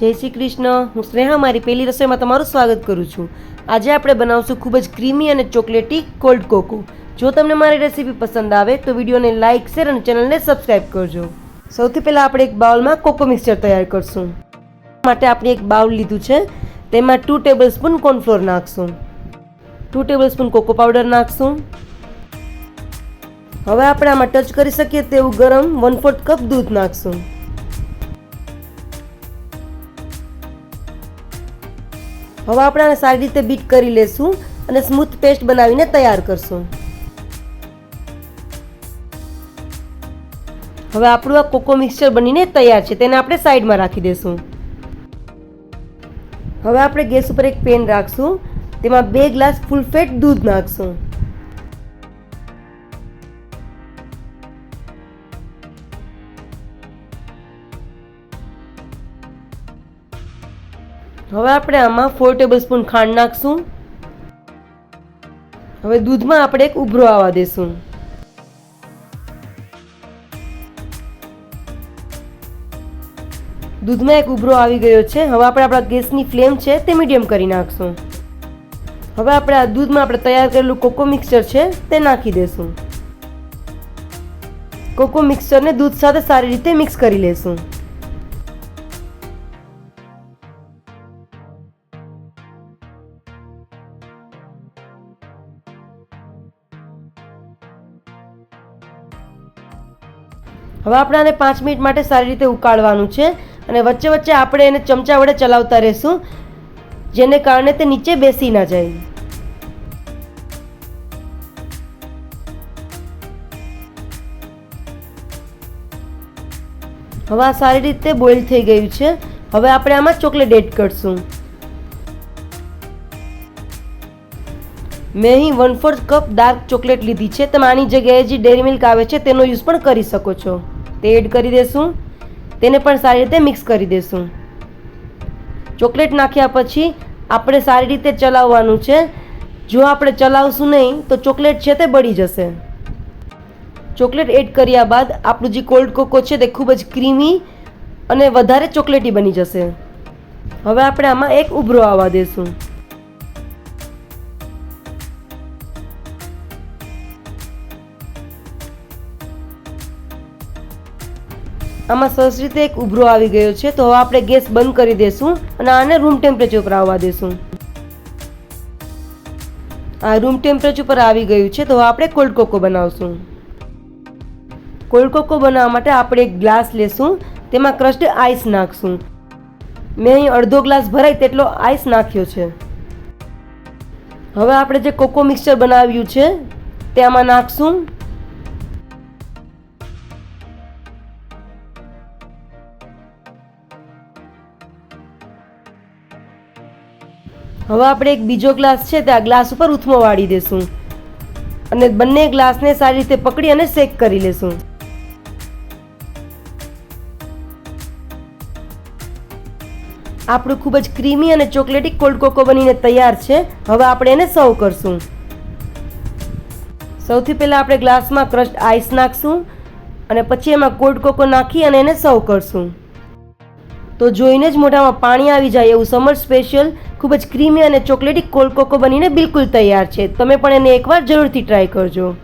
જય શ્રી કૃષ્ણ. હું સ્નેહા, મારી પહેલી રસોઈમાં તમારું સ્વાગત કરું છું. આજે આપણે બનાવશું ખૂબ જ ક્રીમી અને ચોકલેટી કોલ્ડ કોકો જો તમને મારી રેસીપી પસંદ આવે, તો વિડીયોને લાઇક શેર અને ચેનલને સબસ્ક્રાઈબ કરજો. સૌથી પહેલાં આપણે એક બાઉલમાં કોકો મિક્સચર તૈયાર કરશું. માટે આપણે એક બાઉલ લીધું છે. તેમાં ટુ ટેબલ સ્પૂન કોર્નફ્લોર નાખશું. Two tablespoon cocoa powder નાખશું. હવે આપણે આમાં ટચ કરી શકીએ તેવું ગરમ વન ફોર્થ કપ દૂધ નાખશું. હવે આપણે સારી રીતે બીટ કરી લેશું અને સ્મૂથ પેસ્ટ બનાવીને તૈયાર કરશું. હવે આપણું આ કોકો મિક્સચર બનીને તૈયાર છે, તેને આપણે સાઈડમાં રાખી દઈશું હવે આપણે ગેસ ઉપર એક પેન રાખશું, તેમાં બે ગ્લાસ ફૂલ ફેટ દૂધ નાખશું. હવે આપણે આમાં ફોર ટેબલ સ્પૂન ખાંડ નાખશું. હવે દૂધમાં આપણે એક ઉભરો આવવા દેશું. દૂધમાં એક ઉભરો આવી ગયો છે. હવે આપણે આપણા ગેસની ફ્લેમ છે તે મીડિયમ કરી નાખશું. હવે આપણે આ દૂધમાં આપણે તૈયાર કરેલું કોકો મિક્સચર છે તે નાખી દેશું. કોકો મિક્સચરને દૂધ સાથે સારી રીતે મિક્સ કરી લેશું. હવે આપણે આને પાંચ મિનિટ માટે સારી રીતે ઉકાળવાનું છે અને વચ્ચે વચ્ચે આપણે એને ચમચા વડે ચલાવતા રહેશું, જેને કારણે તે નીચે બેસી ના જાય. હવે આ સારી રીતે બોઇલ થઈ ગયું છે. હવે આપણે આમાં ચોકલેટ એડ કરશું. મેં અહીં one fourth cup dark chocolate લીધી છે. તમે આની જગ્યાએ જે ડેરી મિલ્ક આવે છે તેનો યુઝ પણ કરી શકો છો. તે એડ કરી દેશું. તેને પણ સારી રીતે મિક્સ કરી દેશું. ચોકલેટ નાખ્યા પછી આપણે સારી રીતે ચલાવવાનું છે. જો આપણે ચલાવશું નહીં, તો ચોકલેટ છે તે બળી જશે. ચોકલેટ એડ કર્યા બાદ આપણું જે કોલ્ડ કોકો છે તે ખૂબ જ ક્રીમી અને વધારે ચોકલેટી બની જશે. હવે આપણે આમાં એક ઉભરો આવવા દેશું. આમાં સરસ રીતે એક ઉભરો આવી ગયો છે. તો હવે આપણે ગેસ બંધ કરી દેશું અને આને રૂમ ટેમ્પરેચર પર આવવા દેશું. આ રૂમ ટેમ્પરેચર પર આવી ગયું છે. તો હવે આપણે કોલ્ડ કોકો બનાવશું. કોલ્ડ કોકો બનાવવા માટે આપણે એક ગ્લાસ લેશું. તેમાં ક્રસ્ડ આઈસ નાખશું. મેં અહીં અડધો ગ્લાસ ભરાય તેટલો આઈસ નાખ્યો છે. હવે આપણે જે કોકો મિક્સચર બનાવ્યું છે તે આમાં નાખશું. હવે આપણે એક બીજો ગ્લાસ છે તે આ ગ્લાસ ઉપર ઉથમો વાળી દેશું. અને બંને ગ્લાસને સારી રીતે પકડી અને શેક કરી લેશું. આપણું ખૂબ જ ક્રીમી અને ચોકલેટી કોલ્ડ કોકો બનીને તૈયાર છે. હવે આપણે એને સર્વ કરશું. સૌથી પહેલાં આપણે ગ્લાસમાં ક્રસ્ડ આઈસ નાખશું અને પછી એમાં કોલ્ડ કોકો નાખી અને એને સર્વ કરશું. તો જોઈને જ મોઢામાં પાણી આવી જાય એવું સમર સ્પેશિયલ ખૂબ જ ક્રીમી અને ચોકલેટી કોલકોકો બનીને બિલકુલ તૈયાર છે. તમે પણ એને એકવાર જરૂરથી ટ્રાય કરજો.